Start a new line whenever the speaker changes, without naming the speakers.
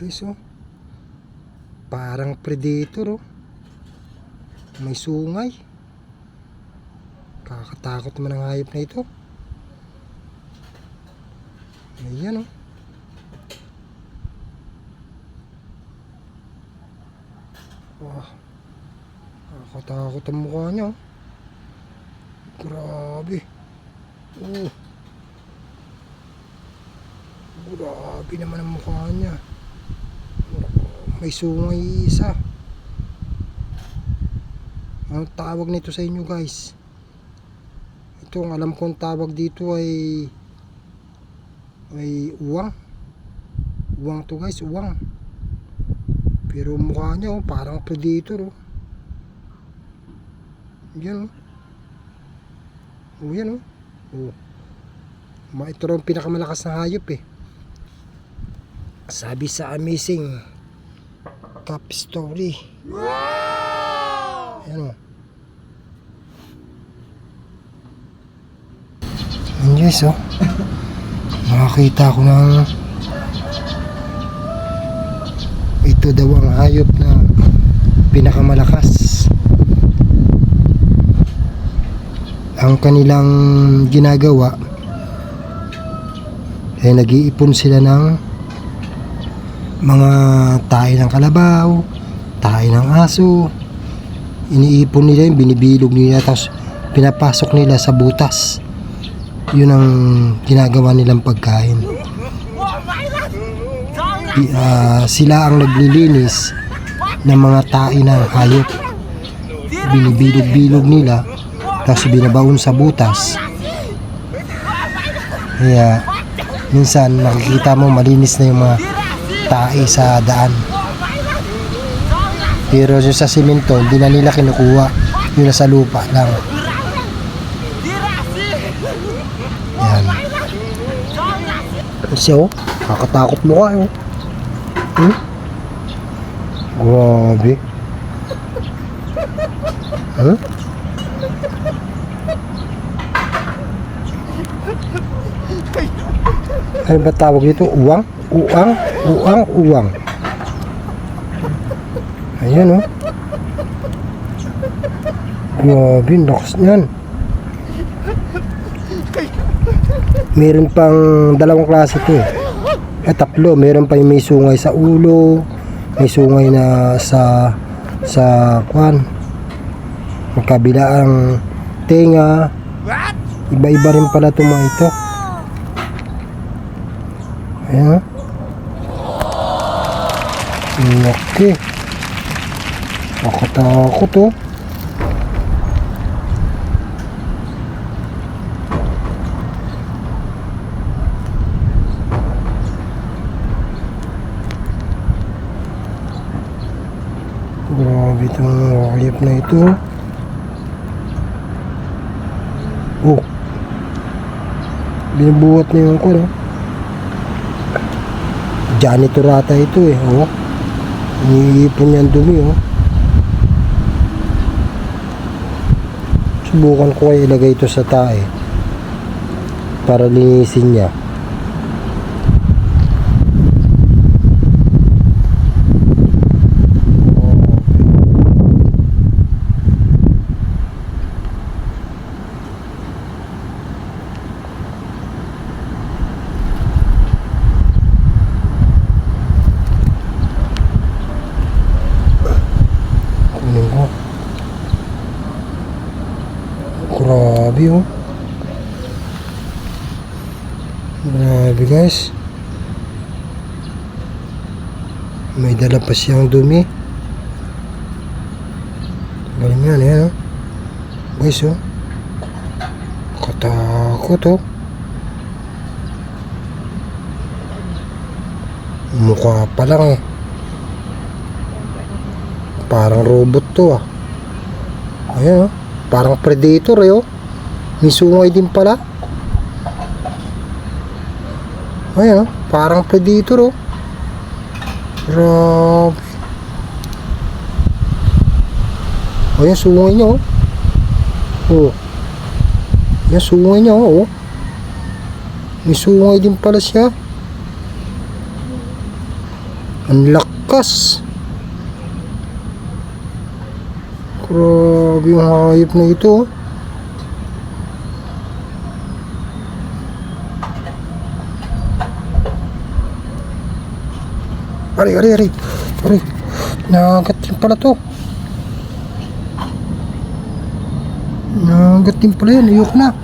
Guys, oh. Parang predator, oh. May sungay. Kakatakot naman ang hayop na ito. Ayan, oh. Wah. Nakakatakot ang mukha niya, oh. Grabe. Oh. Grabe naman ang mukha niya. May sungay isa. Ang tawag nito sa inyo guys? Ito ang alam kong tawag dito ay ay uwang. Uwang to guys, uwang. Pero mukha niya oh, parang predator oh. Yan oh. Oh, yan oh. Oh. Ito raw pinakamalakas na hayop eh. Sabi sa amazing Cup Story. Wow! Ayan o. Ayan guys oh. Nakakita ko ng ito daw ang hayop na pinakamalakas. Ang kanilang ginagawa ay nag-iipon sila ng mga tayo ng kalabaw, tayo ng aso. Iniipon nila yun, binibilog nila, tapos pinapasok nila sa butas. Yun ang ginagawa nilang pagkain. Di- ah, sila ang naglilinis ng mga tae ng hayop. Binibilog-bilog nila, tapos binabaon sa butas. Kaya, minsan nakikita mo malinis na yung mga tae sa daan. Pero yung sa simento, hindi na nila kinukuha. Yung nasa lupa lang. Yan. Kasi oh, kakatakot mo ka oh. Hmm? Grabe. Huh? Ano ba tawag dito? Uwang? Uang? Uang? Uwang. Ayan oh. Grabe, lakas niyan. Meron pang dalawang klase ito eh. Eh tatlo, meron pa yung may sungay sa ulo, may sungay na sa sa kwan. Magkabila ang tenga. Iba-iba rin pala itong mga ito. Ayan. oh. Laki. Nakatakot oh. Grabe itong hayop na ito. Oh. Binubuhat na yung ko, no? Janitor ata ito eh, oh. Niya ang dumi, oh. Subukan ko kaya ilagay ito sa tae. Para linisin niya. Kunin ko. Grabe oh. Grabe guys. May dala pa siyang dumi. Galing yan yan oh. Guys oh. Katakot oh. Mukha pa lang eh. Parang robot to ah. Ayan oh. Parang predator eh oh. May sungay din pala. Ayan oh. Parang predator oh. Grabe. Ayan sungay niya oh. Oh. Ayan sungay niya oh. oh. May sungay din pala siya. Ang lakas. Grabe yung hayop na ito. oh. Ari, ari, ari. Ari. Nakagat din pala to. Nakagat din pala yan. Ayoko na.